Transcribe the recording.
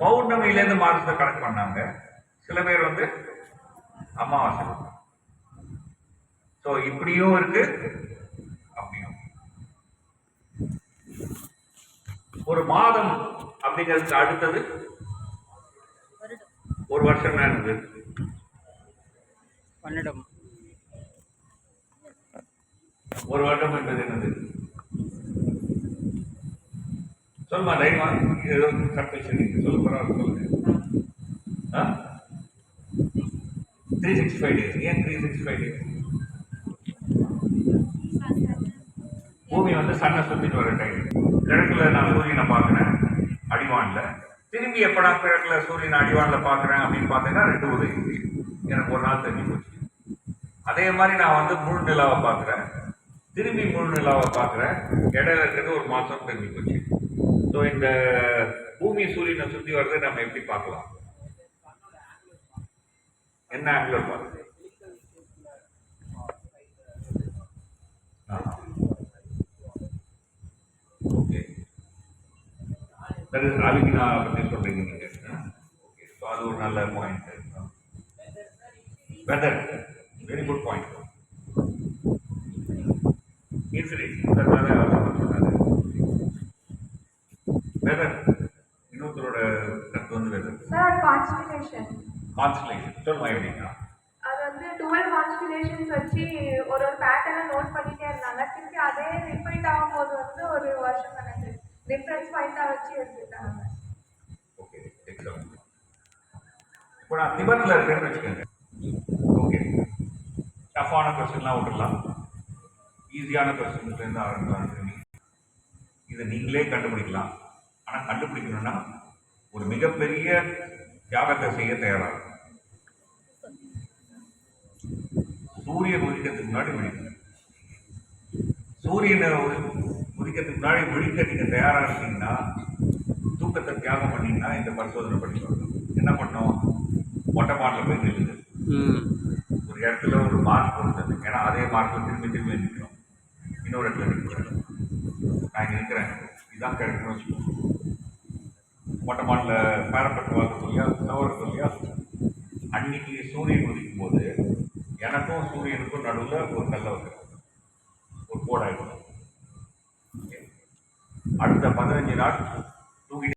பௌர்ணமியிலேருந்து மாதத்தை கணக்கு பண்ணாங்க. சில பேர் வந்து அமாவாசை. ஸோ இப்படியும் இருக்கு அப்படியும். ஒரு மாதம் அப்படிங்கிறதுக்கு அடுத்தது ஒரு வருஷம் என்னது பன்னெண்டும். ஒரு வருடம் என்பது என்னது? சொல்லுமா லைவா ஏதோ கன்ஃபியூஷன் இருக்கு சொல்லு பரவாயில்ல சொல்லுங்க. த்ரீ சிக்ஸ்டி ஃபைவ் டேஸ் ஏன் த்ரீ சிக்ஸ்டி ஃபைவ் டேஸ் பூமி வந்து சன்னை சுத்திட்டு வர டைம் கிழக்குல நான் சூரியனை பார்க்குறேன் அடிவானில். திரும்பி எப்ப நான் கிழக்குல சூரியன் அடிவானில் பார்க்குறேன் அப்படின்னு பார்த்தீங்கன்னா ரெண்டு உதவி எனக்கு ஒரு நாள் தெரிஞ்சு போச்சு. அதே மாதிரி நான் வந்து முழு நிலாவை பார்க்குறேன். திரும்பி முழு நிலாவை பார்க்குறேன். இடையில இருக்கிறது ஒரு மாதம் தெரிஞ்சு போச்சு. ஸோ இந்த பூமி சூரியனை சுற்றி வர்றதை நம்ம எப்படி பார்க்கலாம்? என்ன ஆங்கிள் பார்க்குறது ஓகே சரி அலுமினா பற்றி சொல்கிறீங்க நீங்கள் ஓகே ஸோ அது ஒரு நல்ல point whether very good point incident whether இன்னொருத்தரோட கருத்து வந்து வெதர் சார் கான்ஸ்டிலேஷன் கான்ஸ்டலேஷன் சொல்லுமா எப்படின்னா அது வந்து டுவெல் கான்ஸ்டிலேஷன்ஸ் வச்சு ஒரு ஒரு பேட்டர்னை நோட் பண்ணிட்டே இருந்தாங்க. திருப்பி அதே ரிப்பீட் ஆகும்போது வந்து ஒரு வருஷம் கணக்கு டிஃப்ரென்ஸ் பாயிண்டாக வச்சு எடுத்துட்டாங்க ஓகே எக்ஸலண்ட் இப்போ நான் திபெத்தில் இருக்கேன்னு வச்சுக்கோங்க. ஓகே டஃப்பான கொஸ்டின்லாம் விட்டுடலாம். ஈஸியான கொஸ்டின்ஸ்லேருந்து ஆரம்பிக்கலாம். இதை நீங்களே கண்டுபிடிக்கலாம். ஆனால் கண்டுபிடிக்கணும்னா ஒரு மிகப்பெரிய தியாகத்தை செய்ய தயாராகும். சூரியன் உதிக்கிறதுக்கு முன்னாடி விழிக்கணும். சூரியனை உதி- உதிக்கிறதுக்கு முன்னாடி விழிக்க நீங்கள் தயாராக இருக்கீங்கன்னா தூக்கத்தை தியாகம் பண்ணீங்கன்னா இந்த பரிசோதனை பண்ணி சொல்லணும் என்ன பண்ணோம்? மொட்டை மாட்டில் போய் நில்லுங்க. ம். ஒரு இடத்துல ஒரு மார்க் கொடுத்தது ஏன்னா அதே மார்க்கில் திரும்பி திரும்பி நிற்கணும் இன்னொரு இடத்துல நிற்கிறேன் நான் இங்கே நிற்கிறேன் இதுதான் கிடைக்கணும் வச்சுக்கோங்க. மொட்டை மாட்டில் பேரப்பட்டு வாங்க இல்லையா இல்லையா? அன்னைக்கு சூரியன் உதிக்கும் போது எனக்கும் சூரியனுக்கும் நடுவில் ஒரு கல்லை ஒரு கோடாயிடும் அடுத்த பதினஞ்சு நாள்